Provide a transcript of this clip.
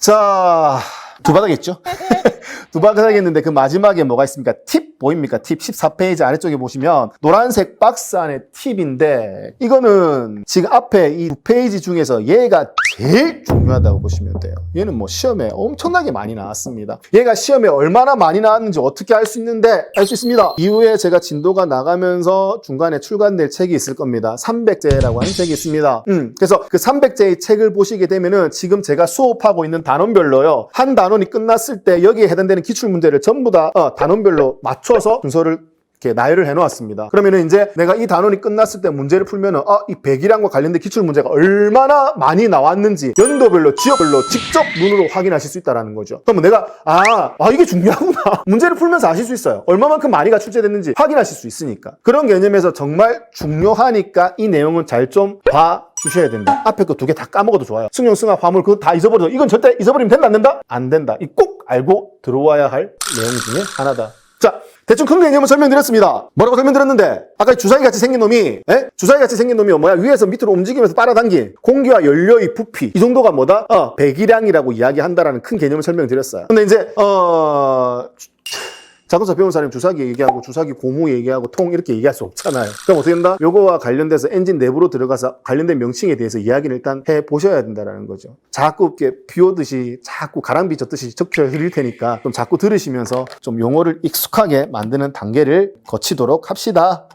자, 두 바닥 있죠? 두 바닥 있는데 그 마지막에 뭐가 있습니까? 팁 보입니까? 팁 14페이지 아래쪽에 보시면 노란색 박스 안에 팁인데 이거는 지금 앞에 이 두 페이지 중에서 얘가 제일 중요하다고 보시면 돼요. 얘는 뭐 시험에 엄청나게 많이 나왔습니다. 얘가 시험에 얼마나 많이 나왔는지 어떻게 알 수 있는데 알 수 있습니다. 이후에 제가 진도가 나가면서 중간에 출간될 책이 있을 겁니다. 300제라고 하는 책이 있습니다. 음, 그래서 그 300제의 책을 보시게 되면은 지금 제가 수업하고 있는 단원별로요. 한 단원이 끝났을 때 여기에 해당되는 기출 문제를 전부 다 어, 단원별로 맞춰 서 순서를 이렇게 나열을 해놓았습니다. 그러면은 이제 내가 이 단원이 끝났을 때 문제를 풀면은 아, 이 백이랑과 관련된 기출 문제가 얼마나 많이 나왔는지 연도별로 지역별로 직접 눈으로 확인하실 수 있다라는 거죠. 그러면 내가 아, 아 이게 중요하구나. 문제를 풀면서 아실 수 있어요. 얼마만큼 많이가 출제됐는지 확인하실 수 있으니까. 그런 개념에서 정말 중요하니까 이 내용은 잘 좀 봐. 주셔야 된다. 앞에 거 두 개 다 까먹어도 좋아요. 승용, 승합, 화물 그거 다 잊어버려도 이건 절대 잊어버리면 된다 안 된다? 안 된다. 이 꼭 알고 들어와야 할 내용 중에 하나다. 자, 대충 큰 개념을 설명드렸습니다. 뭐라고 설명드렸는데 아까 주사기 같이 생긴 놈이 에? 주사기 같이 생긴 놈이 뭐야? 위에서 밑으로 움직이면서 빨아당긴 공기와 연료의 부피 이 정도가 뭐다? 어, 배기량이라고 이야기한다라는 큰 개념을 설명드렸어요. 근데 이제 어 자동차 사람이 주사기 얘기하고 주사기 고무 얘기하고 통 이렇게 얘기할 수 없잖아요. 그럼 어떻게 된다? 요거와 관련돼서 엔진 내부로 들어가서 관련된 명칭에 대해서 이야기를 일단 해 보셔야 된다라는 거죠. 자꾸 이렇게 비 오듯이 자꾸 가랑비 젖듯이 적혀 흐릴 테니까 좀 자꾸 들으시면서 좀 용어를 익숙하게 만드는 단계를 거치도록 합시다.